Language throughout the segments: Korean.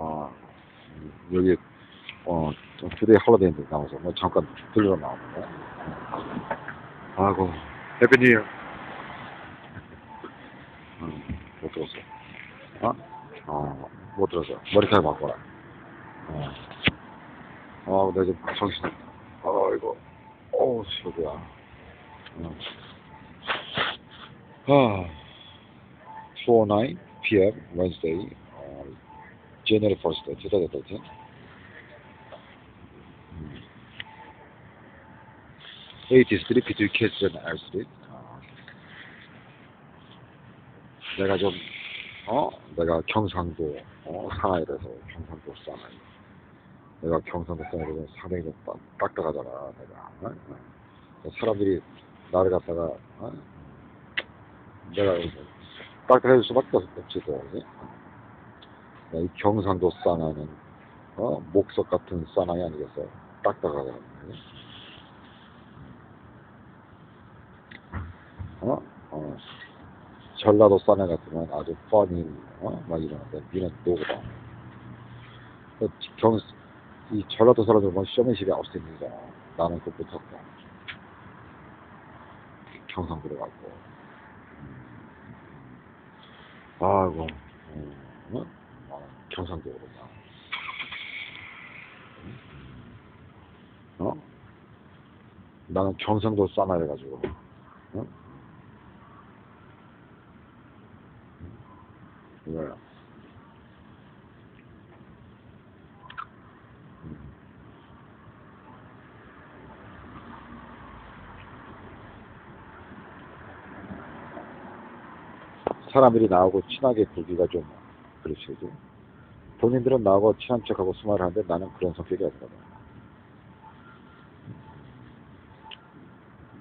어, 음, 여기, 어, 투데이 홀리데이인데 나와서 뭐 잠깐 들러 나오는데. 아이고, 이어. 음, 못 들었어. 어? 어, 못 들었어. 머리카락 바꿔라. 어. 아, 내가 지금 정신, 아이고, 어우, 시끄야. 어. 아, 4-9 p.m. Wednesday, January 1st, 2013. 음. 83 between Kids and R Street. 어. 내가 좀, 어? 내가 경상도, 어, 상하이라서 경상도 사나이. 내가 경상도 사나이라서 상당히 좀 빡- 빡빡하잖아, 내가. 어? 어. 사람들이 나를 갖다가, 어? 내가 딱딱해질 수밖에 없지, 또. 이 경상도 사나이는, 어, 목석 같은 사나이 아니겠어? 딱딱하잖아. 그지? 어? 어. 전라도 사나이 같으면 아주 뻔히, 어? 막 이러는데, 니는 노고다. 그 경, 이 전라도 사람들 보면 쇼맨십이 없으니까 나는 그거 못했다. 경상도로 가고. 아이고, 음, 어? 어, 경상도로 가. 어? 나는 경상도 싸나해가지고, 어? 이거야. 음. 사람들이 나하고 친하게 굴기가 좀 그렇지? 본인들은 나하고 친한 척하고 스마일 하는데 나는 그런 성격이 아니거든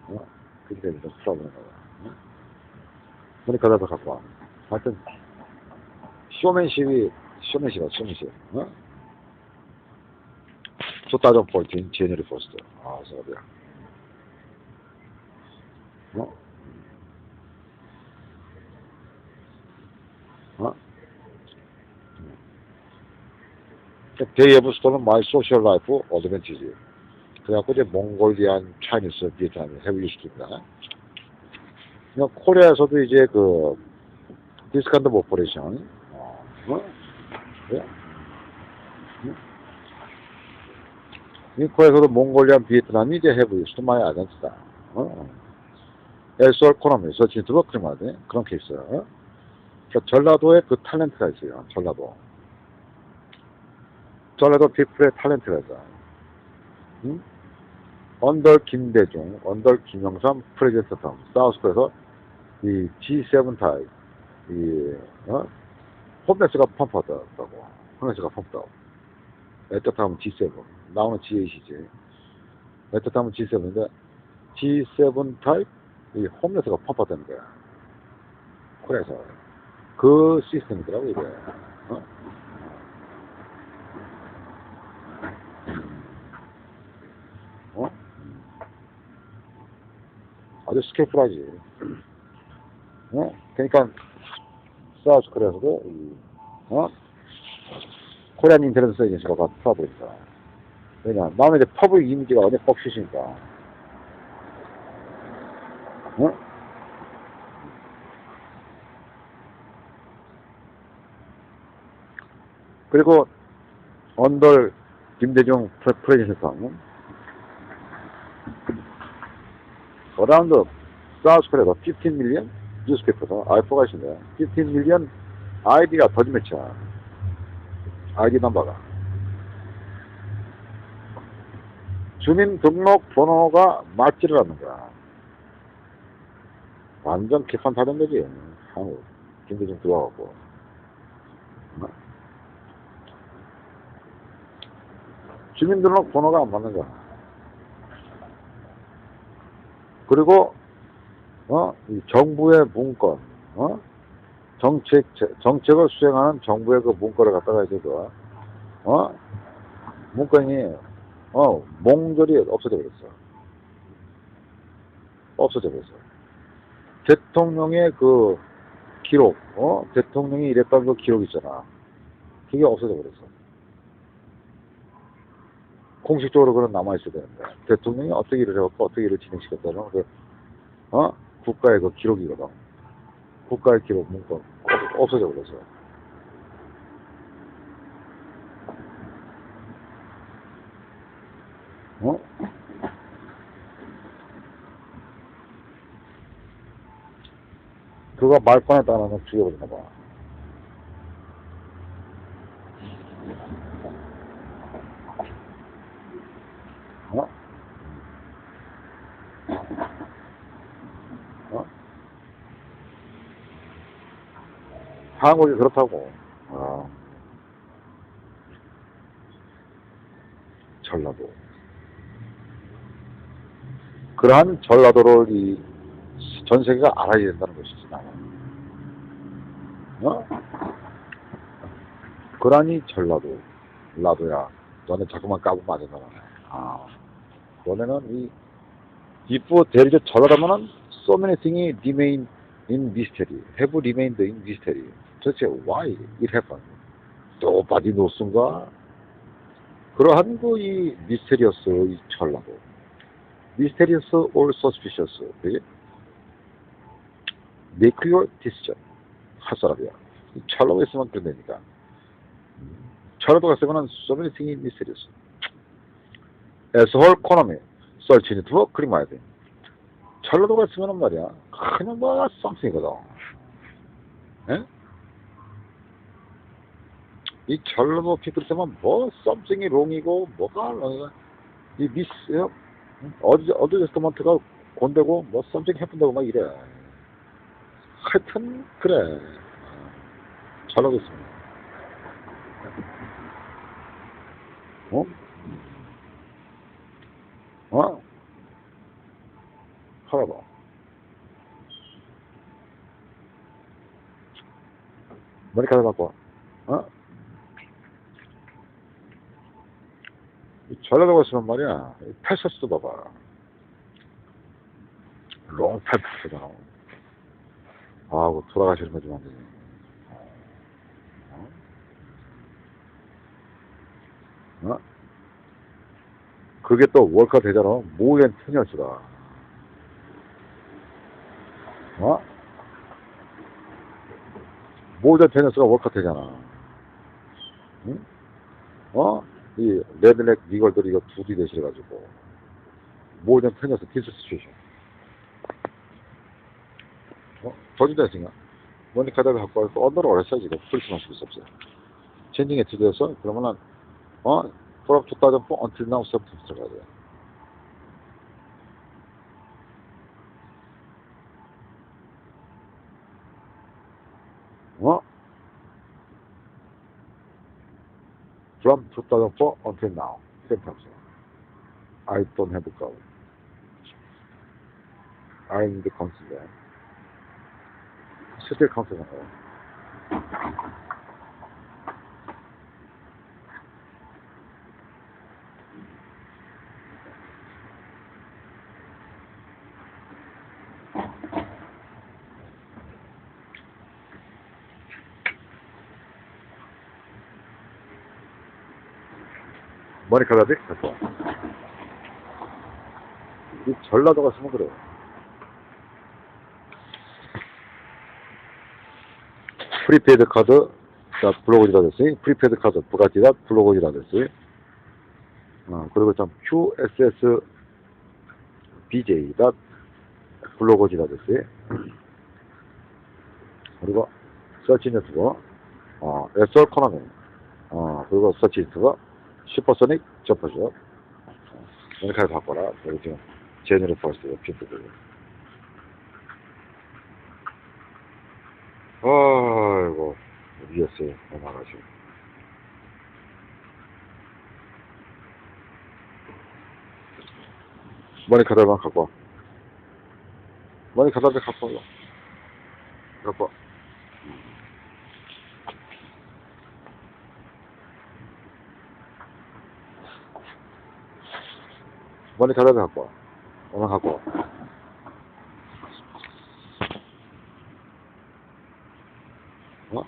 어? 그게 좀 프로블em 거야 어? 그러니까 나도 갖고 와 하여튼 쇼맨십이 쇼맨십이야 쇼맨십 어? 소따전 폴틴 제너리 포스트 아 서비야 어? 어? Have stolen my social life advantage. 그래갖고 이제 몽골리안, 차이니스, 비트남이 해외 유스트입니다. 그러니까 코리아에서도 이제 그 디스카운트 오퍼레이션, 어? 어? 예? 응? 이 코리아에서도 몽골리안, 비트남이 이제 해외 유스트 많이 아전스다. 어? 코너미, 서치인트로 그런 말이 그런 케이스. 어? 그러니까 전라도에 그 탤런트가 있어요. 전라도. 전라도 피플의 탤런트가 있어. 응? 언덜 김대중, 언덜 김영삼 프레젠터 텀, 사우스코에서 이 G7 타입, 이, 어? 홈레스가 펌프하다고. 홈레스가 펌프다고. 애틋하면 G7. 나오는 G8이지. 애틋하면 G7인데, G7 타입, 이 홈레스가 펌프하다는 거야. 코리아에서. 그 시스템이더라고, 이게. 어? 어? 아주 스케프라지. 어? 그러니까, 사우스 코리아에서도, 이, 어? 코리안 인터넷 에이전시가 풀어버린다. 왜냐, 나는 이제 퍼블릭 이미지가 어디 뻑시시니까. 어? 그리고 언덜 김대중 프레- 프레젠스상 어 라운드 사우스 코리아가 15 밀리언 뉴스페이퍼다 알파가 있습니다. 15 밀리언 아이디가 더지 매치야 아이디 넘버가. 주민등록번호가 맞지를 않는 거야 완전 개판 타는 거지. 한국 김대중 들어가고. 주민등록 번호가 안 맞는 거야. 그리고 어, 이 정부의 문건, 어, 정책 정책을 수행하는 정부의 그 문건을 갖다가 이제 그, 어, 문건이 어 몽졸이 없어져 버렸어. 없어져 버렸어. 대통령의 그 기록, 어, 대통령이 이랬던 그 기록 있잖아. 그게 없어져 버렸어. 공식적으로 그런 남아있어야 되는데, 대통령이 어떻게 일을 해갖고 어떻게 일을 진행시켰다는 그, 어? 국가의 그 기록이거든. 국가의 기록, 문건, 없- 없어져 버렸어. 어? 그거 말 꺼냈다가는 죽여버리나 봐. 어? 어? 한국이 그렇다고. 어. 전라도. 그러한 전라도를 이 전 세계가 알아야 된다는 것이지 나는. 어? 그러니 전라도, 라도야. 너네 자꾸만 까보면 안 된다. 아, 너네는 이 이쁘 대리저 전라도면은 so many things remain in mystery, have remained in mystery. 도대체 why it happened? Nobody knows인가? 그러한 그 이 미스테리어스 이 전라도. 미스테리어스 or suspicious. 그지? make your decision. 할 사람이야. 이 전라도에 있으면 그런다니까. 전라도 갔으면은 so many things mysterious. As whole economy search into 그림 와야 돼. 전라도 갔으면은 말이야. 그냥 뭐 something이거든. 예? 이 피플 때만 뭐 something이 wrong이고 뭐가 이 미스 어디 어디 스토먼트가 곤대고 뭐 something happen다고 막 이래. 하여튼 그래. 전라도 있습니다. 어? 어? 하라봐. 머리카락 갖고 와. 어? 이 전라도가 있으면 말이야. 이 팔서스도 봐봐. 롱팔 팔서잖아. 아, 그 돌아가시는 거좀 안 되지. 어? 어? 그게 또 월카 되잖아. 모엔 테니어스가. 어? 모든 테니어스가 월카 되잖아. 응? 어? 이 레드넥 니걸들이 이거 둘이 대실해가지고. 모든 테니어스 디스 시츄에이션. 어? 저지대생가 모니카다를 갖고 와서 언더를 오래 써야지. 이거 풀스 마실 수 없어요. 젠딩에 들어서 그러면은, 어? from 2004 until now substance 들어가야 돼요. From 2004 until now. Er same sentence. I don't have a car. I'm the consulate. Still consulate. 머리 갈라지? 됐어. 이 전라도 갔으면 그래. 프리페이드 카드, 자, 블로그지라 됐어요. 프리페이드 카드, 부가티다, 블로그지라 됐어요. 어, 그리고 참, QSS BJ다, 블로그지라 됐어요. 그리고, 서치 네트워크, 어, SR 코너미, 어, 그리고 서치 네트워크, 슈퍼소닉 점퍼죠. 머리카락 바꿔라. 여기 지금 제너럴 퍼스트 핀트들. 아이고 위에서 넘어가지고. 머리카락만 갖고 와. 머리카락을 갖고 와. 갖고 와. 머리카락을 갖고 와. 오늘 갖고 와. 어?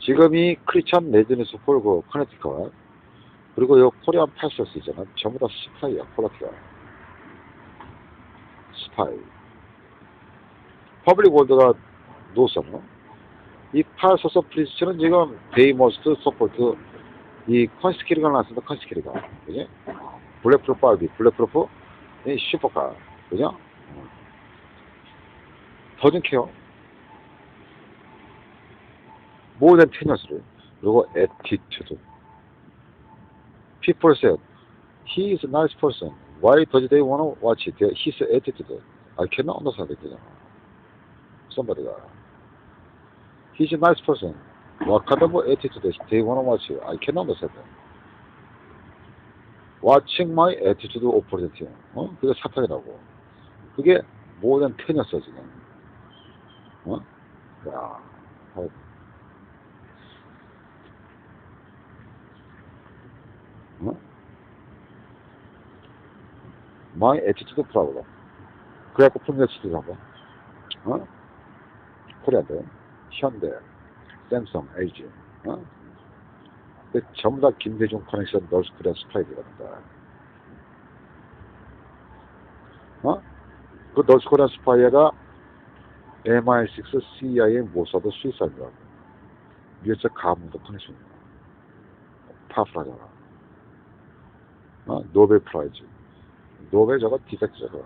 지금 이 크리스찬 레지니스 폴그 커네티컷 그리고 요 코리안 패서스 있잖아 전부 다 스파이야 퀄리티가 스파이 퍼블릭 월드가 노선어 이 패서스 프리스트는 지금 데이머스트 서포트 이 컨스키리가 나왔습니다 컨스키리가 그지 블랙 프로프 알비 블랙 프로프 이 슈퍼카 그죠 더즌 케어 모든 테너스를 그리고 attitude people said he is a nice person why does they want to watch it his attitude I cannot understand it somebody가 he's a nice person of attitude they want to watch it I cannot understand it watching my attitude opportunity 어? 그게 사탕이라고 그게 모든 테너스 지금 어? 야 어, 어? My attitude problem. 그래갖고 풍력치도 잡아. 어? 코리아대, 현대, 샘성, LG. 어? 근데 전부 다 김대중 커넥션 너스 코리아 스파이들이다. 어? 그 너스 코리아 스파이어가 MI6, CIA, 모사드, 스위스입니다. 미국의 가문도 커넥션이야. 파프라잖아. 어? 노벨 프라이즈. 노벨 저거 디펙트 저거.